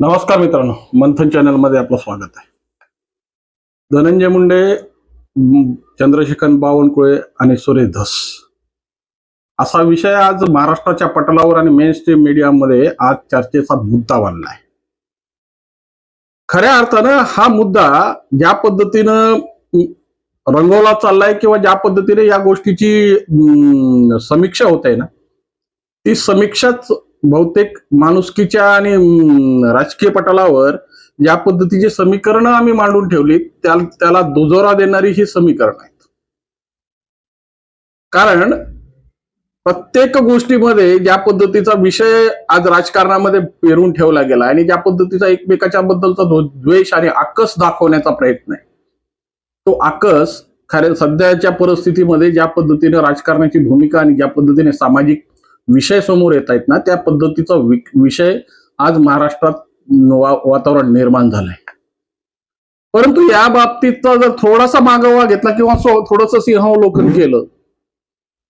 नमस्कार मित्रांनो मंथन चॅनलमध्ये आपलं स्वागत आहे. धनंजय मुंडे चंद्रशेखर बावनकुळे आणि सुरेश धस. असा विषय आज महाराष्ट्राच्या पटलावर आणि मेन स्ट्रीम मीडियामध्ये आज चर्चेचा मुद्दा बनला आहे खऱ्या अर्थानं हा मुद्दा ज्या पद्धतीनं रंगवला चाललाय किंवा ज्या पद्धतीने या गोष्टीची समीक्षा होत आहे ना ती समीक्षाच बहुतेक माणुसकीच्या आणि राजकीय पटलावर ज्या पद्धतीची समीकरणं आम्ही मांडून ठेवली. त्या त्याला दुजोरा देणारी ही समीकरण आहेत. कारण प्रत्येक गोष्टीमध्ये ज्या पद्धतीचा विषय आज राजकारणामध्ये पेरून ठेवला गेला आणि ज्या पद्धतीचा एकमेकाच्या बद्दलचा द्वेष आणि आकस दाखवण्याचा प्रयत्न आहे. तो आकस खऱ्या सध्याच्या परिस्थितीमध्ये ज्या पद्धतीने राजकारणाची भूमिका आणि ज्या पद्धतीने सामाजिक विषय समोर येत आहेत ना त्या पद्धतीचा विषय आज महाराष्ट्रात वातावरण निर्माण झालंय. परंतु या बाबतीतचा जर थोडासा मागोवा घेतला किंवा थोडस सिंहावलोकन केलं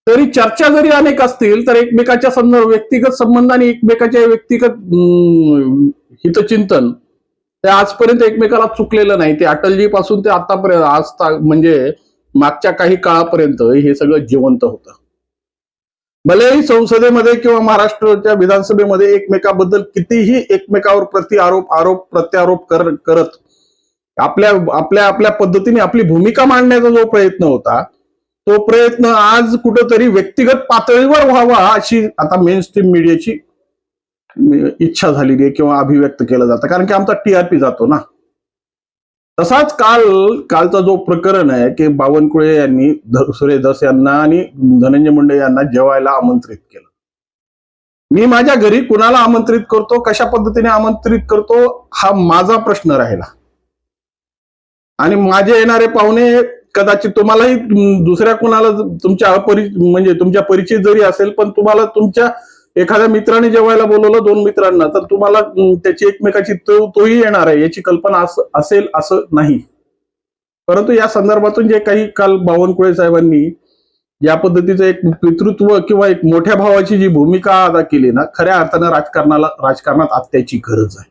तरी चर्चा जरी अनेक असतील तर एकमेकाच्या संदर्भ व्यक्तिगत संबंध आणि एकमेकाच्या व्यक्तिगत हितचिंतन ते आजपर्यंत एकमेकाला चुकलेलं नाही. ते अटलजी पासून ते आतापर्यंत आज म्हणजे मागच्या काही काळापर्यंत हे सगळं जिवंत होतं. भलेही संसदेमध्ये किंवा महाराष्ट्राच्या विधानसभेमध्ये एकमेकाबद्दल कितीही एकमेकावर प्रति आरोप आरोप प्रत्यारोप कर करत आपल्या आपल्या आपल्या पद्धतीने आपली भूमिका मांडण्याचा जो प्रयत्न होता तो प्रयत्न आज कुठंतरी व्यक्तिगत पातळीवर व्हावा अशी आता मेन स्ट्रीम मीडियाची इच्छा झालेली आहे किंवा अभिव्यक्त केलं जातं. कारण की आमचा टीआरपी जातो ना. तसाच काल कालचा जो प्रकरण आहे की बावनकुळे यांनी ध- यांना आणि धनंजय मुंडे यांना जेवायला आमंत्रित केलं. मी माझ्या घरी कुणाला आमंत्रित करतो कशा पद्धतीने आमंत्रित करतो हा माझा प्रश्न राहिला. आणि माझे येणारे पाहुणे कदाचित तुम्हालाही दुसऱ्या कुणाला तुमच्या अपरिचित म्हणजे तुमच्या परिचित जरी असेल पण तुम्हाला तुमच्या एखाद्या मित्राने जेवायला बोलवलं दोन मित्रांना तर तुम्हाला त्याची एकमेकाची तो तोही येणार आहे याची कल्पना असेल असं नाही. परंतु या संदर्भातून जे काही काल बावनकुळे साहेबांनी या पद्धतीचं एक पितृत्व किंवा एक मोठ्या भावाची जी भूमिका अदा केली ना खऱ्या अर्थानं राजकारणाला राजकारणात आत्याची गरज आहे.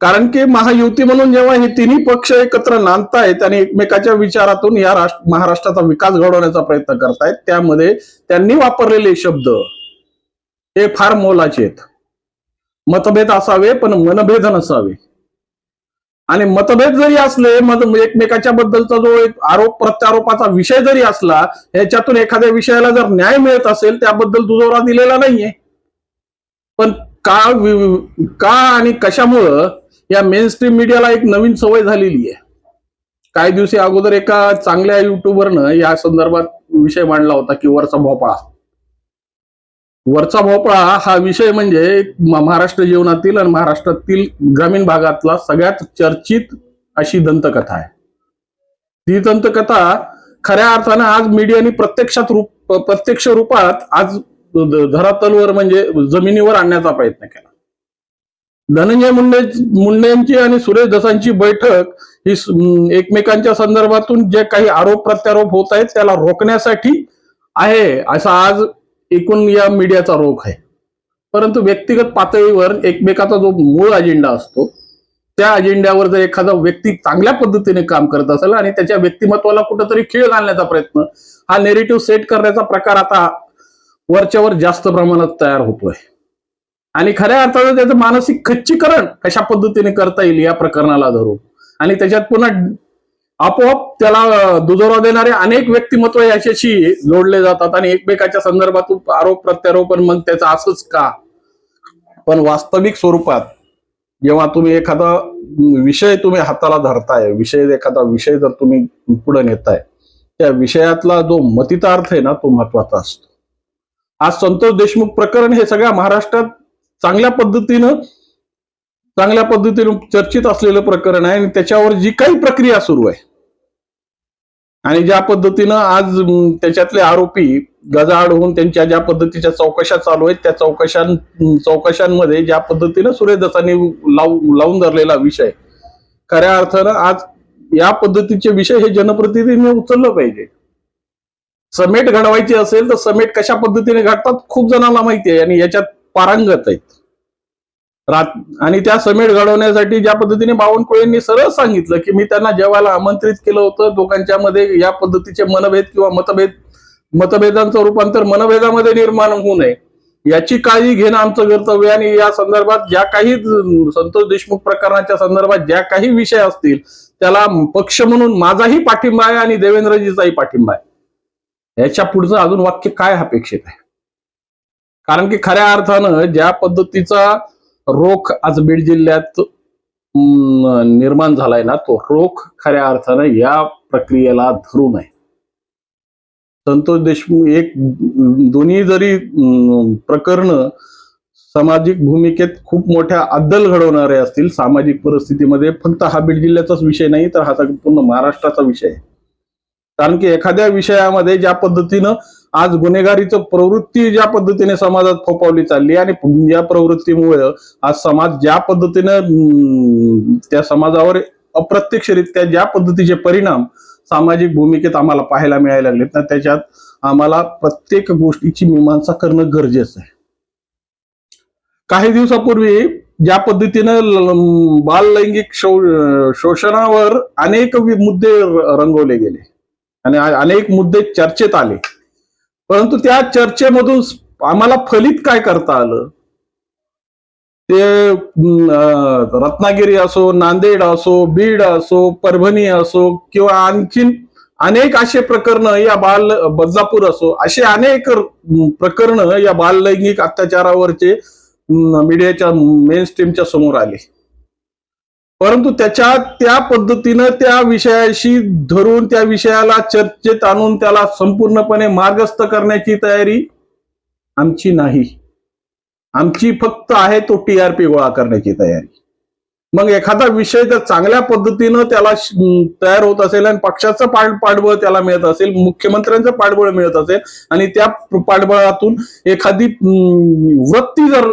कारण की महायुती म्हणून जेव्हा हे तिन्ही पक्ष एकत्र नांदतायत आणि एकमेकाच्या विचारातून या राष्ट्र महाराष्ट्राचा विकास घडवण्याचा प्रयत्न करतायत त्यामध्ये त्यांनी वापरलेले शब्द हे फार मोलाचे आहेत. मतभेद असावे पण मनभेद नसावे. आणि मतभेद जरी असले मत एकमेकाच्या बद्दलचा जो एक आरोप प्रत्यारोपाचा विषय जरी असला याच्यातून एखाद्या विषयाला जर न्याय मिळत असेल त्याबद्दल दुजोरा दिलेला नाहीये. पण का का आणि कशामुळं या मेन स्ट्रीम मीडियाला एक नवीन सवय झालेली आहे. काही दिवशी अगोदर एका चांगल्या युट्यूबरनं या संदर्भात विषय मांडला होता की वरचा भोपळा. वरचा भोपळा हा विषय म्हणजे महाराष्ट्र जीवनातील आणि महाराष्ट्रातील ग्रामीण भागातला सगळ्यात चर्चित अशी दंतकथा आहे. ती दंतकथा खऱ्या अर्थानं आज मीडियाने प्रत्यक्षात रूप प्रत्यक्ष रूपात आज धरातलवर म्हणजे जमिनीवर आणण्याचा प्रयत्न केला. धनंजय मुंडे मुंडेंची आणि सुरेश दसांची बैठक ही एकमेकांच्या संदर्भातून जे काही आरोप प्रत्यारोप होत आहेत त्याला रोखण्यासाठी आहे असा आज एकूण या मीडियाचा रोख आहे. परंतु व्यक्तिगत पातळीवर एकमेकाचा जो मूळ अजेंडा असतो त्या अजेंड्यावर जर एखादा व्यक्ती चांगल्या पद्धतीने काम करत असेल आणि त्याच्या व्यक्तिमत्वाला कुठंतरी खीळ घालण्याचा प्रयत्न हा नेरेटिव्ह सेट करण्याचा प्रकार आता वरच्यावर जास्त प्रमाणात तयार होतोय. आणि खऱ्या अर्थानं त्याचं मानसिक खच्चीकरण कशा पद्धतीने करता येईल या प्रकरणाला धरून. आणि त्याच्यात पुन्हा आपोआप त्याला दुजोरा देणारे अनेक व्यक्तिमत्व याच्याशी जोडले जातात आणि एकमेकाच्या संदर्भातून आरोप प्रत्यारोपण मग त्याचं असंच का? पण वास्तविक स्वरूपात जेव्हा तुम्ही एखादा विषय तुम्ही हाताला धरताय विषय एखादा विषय जर तुम्ही पुढे नेताय त्या विषयातला जो मतितार्थ आहे ना तो महत्त्वाचा असतो. आज संतोष देशमुख प्रकरण हे सगळ्या महाराष्ट्रात चांगल्या पद्धतीनं चांगल्या पद्धतीनं चर्चित असलेलं प्रकरण आहे आणि त्याच्यावर जी काही प्रक्रिया सुरू आहे. आणि ज्या पद्धतीनं आज त्याच्यातले आरोपी गजाआड होऊन त्यांच्या ज्या पद्धतीच्या चौकशा चालू आहेत त्या चौकशां चौकशांमध्ये ज्या पद्धतीनं सुरेश दसांनी लावून लावून धरलेला विषय खऱ्या अर्थानं आज या पद्धतीचे विषय हे जनप्रतिनिधींनी उचललं पाहिजे. समेट घडवायची असेल तर समेट कशा पद्धतीने घडतात खूप जणांना माहिती आहे आणि याच्यात पारंगत आहेत. रात आणि त्या समेट घडवण्यासाठी ज्या पद्धतीने बावनकुळेंनी सरळ सांगितलं की मी त्यांना जेवायला आमंत्रित केलं होतं दोघांच्या मध्ये या पद्धतीचे मनभेद किंवा मतभेद मतभेदांचं रूपांतर मनभेदामध्ये निर्माण होऊ नये याची काळजी घेणं आमचं कर्तव्य आणि या संदर्भात ज्या काही संतोष देशमुख प्रकरणाच्या संदर्भात ज्या काही विषय असतील त्याला पक्ष म्हणून माझाही पाठिंबा आहे आणि देवेंद्रजीचाही पाठिंबा आहे. याच्या पुढचं अजून वाक्य काय अपेक्षित आहे? कारण की खऱ्या अर्थानं ज्या पद्धतीचा रोख आज बीड जिल्ह्यात निर्माण झालाय ना तो रोख खऱ्या अर्थानं या प्रक्रियेला धरू नये. संतोष देशमुख एक दोन्ही जरी प्रकरण सामाजिक भूमिकेत खूप मोठ्या अद्दल घडवणारे असतील सामाजिक परिस्थितीमध्ये फक्त हा बीड जिल्ह्याचाच विषय नाही तर हा पूर्ण महाराष्ट्राचा विषय आहे. कारण की एखाद्या विषयामध्ये ज्या पद्धतीनं आज गुन्हेगारीचं प्रवृत्ती ज्या पद्धतीने समाजात फोपावली चालली आणि या प्रवृत्तीमुळे आज समाज ज्या पद्धतीनं त्या समाजावर अप्रत्यक्षरित्या ज्या पद्धतीचे परिणाम सामाजिक भूमिकेत आम्हाला पाहायला मिळायला लागलेत ना त्याच्यात आम्हाला प्रत्येक गोष्टीची मीमांसा करणं गरजेचं आहे. काही दिवसापूर्वी ज्या पद्धतीनं बाल बाललैंगिक शो- शोषणावर अनेक मुद्दे रंगवले गेले. आणि अनेक मुद्दे चर्चेत आले. परंतु त्या चर्चेमधून आम्हाला फलित काय करता आलं? ते रत्नागिरी असो नांदेड असो बीड असो परभणी असो किंवा आणखीन अनेक असे प्रकरण या बाल बदलापूर असो असे अनेक प्रकरण या बाल लैंगिक अत्याचारावरचे मीडियाच्या मेन स्ट्रीमच्या समोर आले. परंतु त्याच्या त्या पद्धतीनं त्या विषयाशी धरून त्या विषयाला चर्चेत आणून त्याला संपूर्णपणे मार्गस्थ करण्याची तयारी आमची नाही. आमची फक्त आहे तो टी आर पी गोळा करण्याची तयारी. मग एखादा विषय जर चांगल्या पद्धतीनं त्याला तयार होत असेल आणि पक्षाचं पाठ पाठबळ त्याला मिळत असेल मुख्यमंत्र्यांचं पाठबळ मिळत असेल आणि त्या पाठबळातून एखादी वृत्ती जर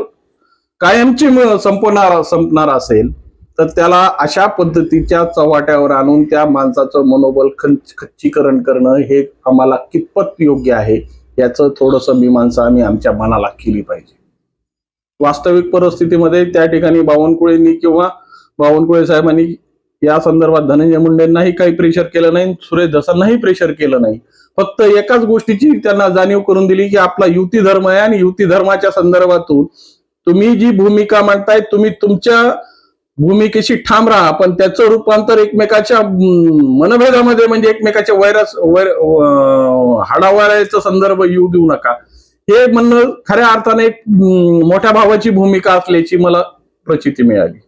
कायमची संपणार संपणार असेल तर त्याला अशा पद्धतीच्या चव्हाट्यावर आणून त्या माणसाचं मनोबल खंच खच्चीकरण करणं हे आम्हाला कितपत योग्य आहे याचं थोडंसं मीमांसा आम्ही आमच्या मनाला केली पाहिजे. वास्तविक परिस्थितीमध्ये त्या ठिकाणी बावनकुळेंनी किंवा बावनकुळे साहेबांनी या संदर्भात धनंजय मुंडेंनाही काही प्रेशर केलं नाही सुरेश दसांनाही प्रेशर केलं नाही. फक्त एकाच गोष्टीची त्यांना जाणीव करून दिली की आपला युती धर्म आहे आणि युती धर्माच्या संदर्भातून तुम्ही जी भूमिका मांडताय तुम्ही तुमच्या भूमिकेशी ठाम राहा पण त्याचं रूपांतर एकमेकाच्या मनभेदामध्ये म्हणजे एकमेकाच्या वैरस वैर अं, हाडावाऱ्याचा संदर्भ येऊ देऊ नका. हे म्हणणं खऱ्या अर्थाने एक मोठ्या भावाची भूमिका असल्याची मला प्रचिती मिळाली.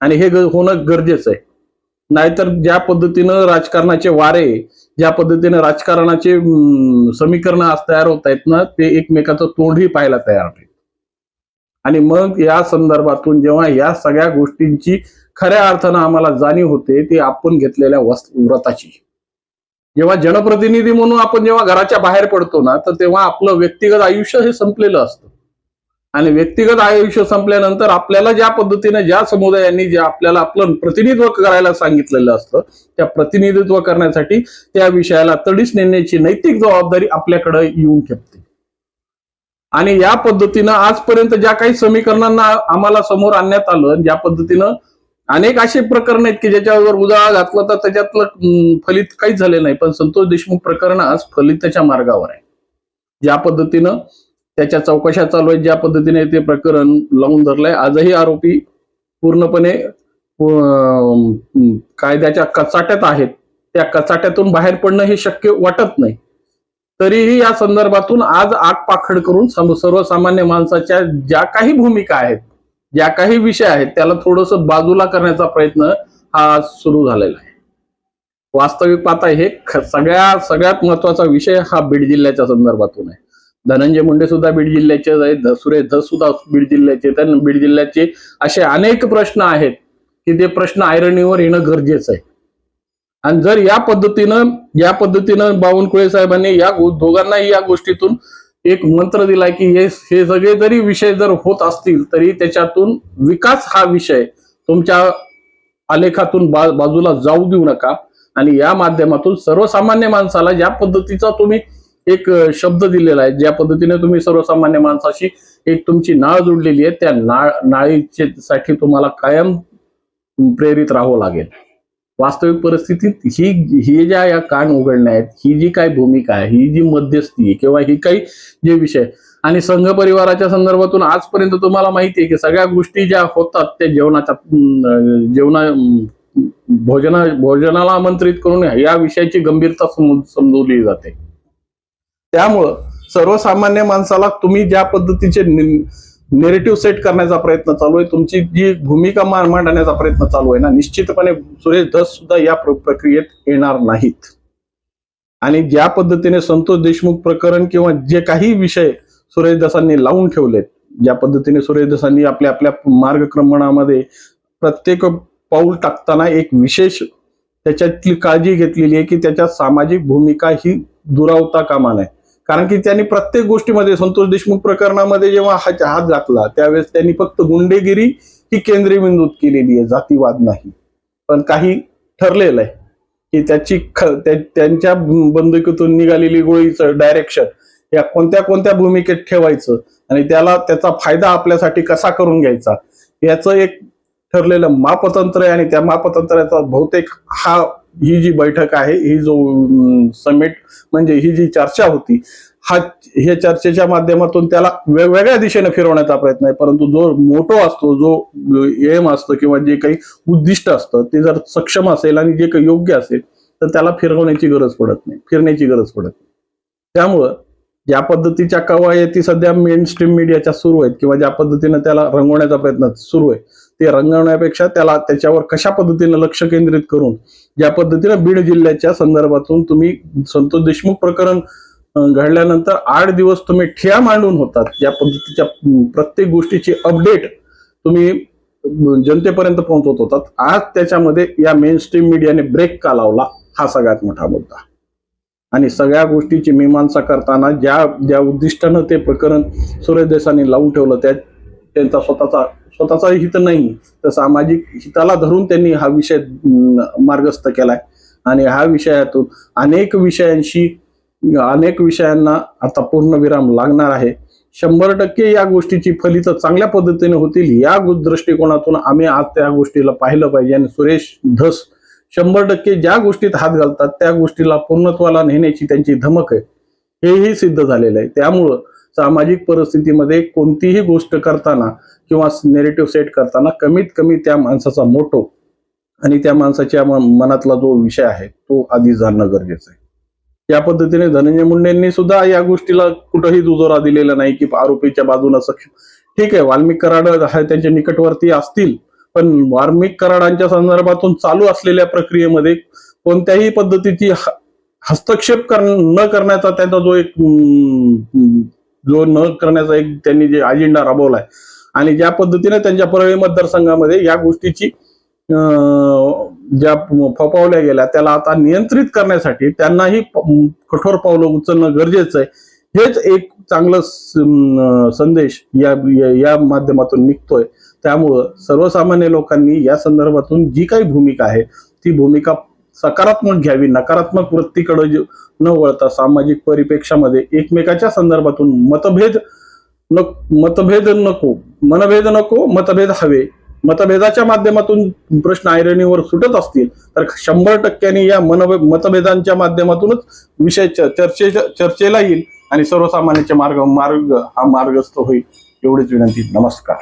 आणि हे होणं गरजेचं आहे. नाहीतर ज्या पद्धतीनं राजकारणाचे वारे ज्या पद्धतीनं राजकारणाचे समीकरण आज तयार होत आहेत ना ते एकमेकाचं तोंडही पाहायला तयार नाही आणि मग या संदर्भातून जेव्हा या सगळ्या गोष्टींची खऱ्या अर्थानं आम्हाला जाणीव होते ती आपण घेतलेल्या व्रताची. जेव्हा जनप्रतिनिधी म्हणून आपण जेव्हा घराच्या बाहेर पडतो ना तर तेव्हा आपलं व्यक्तिगत आयुष्य हे संपलेलं असतं. आणि व्यक्तिगत आयुष्य संपल्यानंतर आपल्याला ज्या पद्धतीने ज्या समुदायांनी जे आपल्याला आपलं प्रतिनिधित्व करायला सांगितलेलं असतं त्या प्रतिनिधित्व करण्यासाठी त्या विषयाला तडीस नेण्याची नैतिक जबाबदारी आपल्याकडे येऊन ठेपते. आणि या पद्धतीनं आजपर्यंत ज्या काही समीकरणांना आम्हाला समोर आणण्यात आलं ज्या पद्धतीनं अनेक असे प्रकरण आहेत की ज्याच्यावर उजाळा घातला तर त्याच्यातलं फलित काहीच झाले नाही. पण संतोष देशमुख प्रकरण आज फलिताच्या मार्गावर आहे. ज्या पद्धतीनं त्याच्या चौकशा चालू आहेत ज्या पद्धतीने ते प्रकरण लावून धरलंय आजही आरोपी पूर्णपणे कायद्याच्या कचाट्यात आहेत. त्या कचाट्यातून बाहेर पडणं हे शक्य वाटत नाही. तरीही या संदर्भातून आज आगपाखड करून सर्वसामान्य माणसाच्या ज्या काही भूमिका आहेत ज्या काही विषय आहेत त्याला थोडस बाजूला करण्याचा प्रयत्न हा सुरू झालेला आहे. वास्तविक पाहता हे सगळ्या सगळ्यात महत्त्वाचा विषय हा बीड जिल्ह्याच्या संदर्भातून आहे. धनंजय मुंडे सुद्धा बीड जिल्ह्याचे आहेत ध- सुरेश धस सुद्धा बीड जिल्ह्याचे बीड जिल्ह्याचे असे अनेक प्रश्न आहेत की ते प्रश्न आयरणीवर येणं गरजेचं आहे. आणि जर या पद्धतीनं या पद्धतीनं बावनकुळे साहेबांनी या दोघांनाही या गोष्टीतून एक मंत्र दिलाय की हे हे सगळे जरी विषय जर होत असतील तरी त्याच्यातून विकास हा विषय तुमच्या आलेखातून बा, बाजूला जाऊ देऊ नका. आणि या माध्यमातून सर्वसामान्य माणसाला ज्या पद्धतीचा तुम्ही एक शब्द दिलेला आहे. ज्या पद्धतीने तुम्ही सर्वसामान्य माणसाशी एक तुमची नाळ जोडलेली आहे त्या नाळ नाळीचे साठी तुम्हाला कायम प्रेरित राहावं लागेल. वास्तविक परिस्थितीत ही ही ज्या या कान उघडण्या आहेत ही जी काय भूमिका आहे ही जी मध्यस्थी आहे किंवा ही काही जे विषय आणि संघ परिवाराच्या संदर्भातून आजपर्यंत तुम्हाला माहिती आहे की सगळ्या गोष्टी ज्या होतात त्या जेवणाच्या जेवणा भोजना भोजनाला आमंत्रित करून या विषयाची गंभीरता सम- समजवली जाते. त्यामुळं सर्वसामान्य माणसाला तुम्ही ज्या पद्धतीचे नेरेटिव्ह सेट करण्याचा प्रयत्न चालू आहे. तुमची जी भूमिका मांडण्याचा प्रयत्न चालू आहे ना निश्चितपणे सुरेश धस सुद्धा या प्रक्रियेत येणार नाहीत. आणि ज्या पद्धतीने संतोष देशमुख प्रकरण किंवा जे काही विषय सुरेश दसांनी लावून ठेवलेत ज्या पद्धतीने सुरेश दसांनी आपल्या आपल्या मार्गक्रमणामध्ये प्रत्येक पाऊल टाकताना एक विशेष त्याच्यातली काळजी घेतलेली आहे की त्याच्या सामाजिक भूमिका ही दुरावता कामा नये. कारण की त्यांनी प्रत्येक गोष्टीमध्ये संतोष देशमुख प्रकरणामध्ये जेव्हा हा हात घातला त्यावेळेस त्यांनी फक्त गुंडेगिरी ही केंद्रीय बिंदूत केलेली आहे जातीवाद नाही. पण काही ठरलेलं आहे की त्याची ख- त्या- त्यांच्या बंदुकीतून निघालेली गोळीचं डायरेक्शन या कोणत्या कोणत्या भूमिकेत ठेवायचं आणि त्याला त्याचा फायदा आपल्यासाठी कसा करून घ्यायचा याचं एक ठरलेलं मापतंत्र आहे आणि त्या मापतंत्राचा बहुतेक हा ही जी बैठक आहे ही जो समिट म्हणजे ही जी चर्चा होती हा ह्या चर्चेच्या माध्यमातून त्याला वेगवेगळ्या दिशेने फिरवण्याचा प्रयत्न आहे. परंतु जो मोठो असतो जो एम असतो किंवा जे काही उद्दिष्ट असतं ते जर सक्षम असेल आणि जे काही योग्य असेल तर त्याला फिरवण्याची गरज पडत नाही. फिरण्याची गरज पडत नाही. त्यामुळं ज्या पद्धतीच्या कवायती सध्या मेन स्ट्रीम मीडियाच्या सुरू आहेत किंवा ज्या पद्धतीनं त्याला रंगवण्याचा प्रयत्न सुरू आहे ते रंगवण्यापेक्षा त्याला त्याच्यावर कशा पद्धतीनं लक्ष केंद्रित करून ज्या पद्धतीनं बीड जिल्ह्याच्या संदर्भातून तुम्ही संतोष देशमुख प्रकरण घडल्यानंतर आठ दिवस तुम्ही ठिया मांडून होतात या पद्धतीच्या प्रत्येक गोष्टीची अपडेट तुम्ही जनतेपर्यंत पोहोचवत होतात. आज त्याच्यामध्ये या मेन स्ट्रीम मीडियाने ब्रेक का लावला हा सगळ्यात मोठा मुद्दा. आणि सगळ्या गोष्टीची मीमांसा करताना ज्या ज्या उद्दिष्टानं ते प्रकरण सुरेश देसांनी लावून ठेवलं त्या त्यांचा स्वतःचा स्वतःचा हित नाही. तर सामाजिक हिताला धरून त्यांनी हा विषय मार्गस्थ केलाय. आणि ह्या विषयातून अनेक विषयांशी अनेक विषयांना आता पूर्णविराम लागणार आहे. शंभर टक्के या गोष्टीची फलित चांगल्या पद्धतीने होतील. या दृष्टिकोनातून आम्ही आज त्या गोष्टीला पाहिलं पाहिजे. आणि सुरेश धस शंभर टक्के ज्या गोष्टीत हात घालतात त्या गोष्टीला पूर्णत्वाला नेण्याची त्यांची धमक आहे. हेही सिद्ध झालेलं आहे. त्यामुळं सामाजिक परिस्थितीमध्ये कोणतीही गोष्ट करताना किंवा नेरेटिव्ह सेट करताना कमीत कमी त्या माणसाचा मोटो आणि त्या माणसाच्या मनातला जो विषय आहे तो आधी जाणणं गरजेचं आहे. या पद्धतीने धनंजय मुंडेंनी सुद्धा या गोष्टीला कुठंही दुजोरा दिलेला नाही की आरोपीच्या बाजूला सक्षम ठीक आहे वाल्मिक कराड हा त्यांच्या निकटवर्ती असतील पण वाल्मिक कराडांच्या संदर्भातून चालू असलेल्या प्रक्रियेमध्ये कोणत्याही पद्धतीची हस्तक्षेप कर न करण्याचा त्यांचा जो एक जो न करण्याचा एक त्यांनी जे अजेंडा राबवलाय. आणि ज्या पद्धतीने त्यांच्या परळी मतदारसंघामध्ये या गोष्टीची ज्या फोपावल्या गेल्या त्याला आता नियंत्रित करण्यासाठी त्यांनाही कठोर पावलं उचलणं गरजेचं आहे. हेच एक चांगलं संदेश या- या माध्यमातून निघतोय. त्यामुळं सर्वसामान्य लोकांनी या संदर्भातून जी काही भूमिका आहे ती भूमिका सकारात्मक घ्यावी नकारात्मक वृत्तीकडे न वळता सामाजिक परिप्रेक्षामध्ये एकमेकाच्या संदर्भातून मतभेद न मतभेद नको मनभेद नको मतभेद हवे. मतभेदाच्या माध्यमातून प्रश्न ऐरणीवर सुटत असतील तर शंभर टक्क्यांनी या मनभे मतभेदांच्या माध्यमातूनच विषय च- चर्चे चर्चेला येईल आणि सर्वसामान्यांचे मार्ग मार्ग हा मार्गस्थ होईल. एवढीच विनंती. नमस्कार.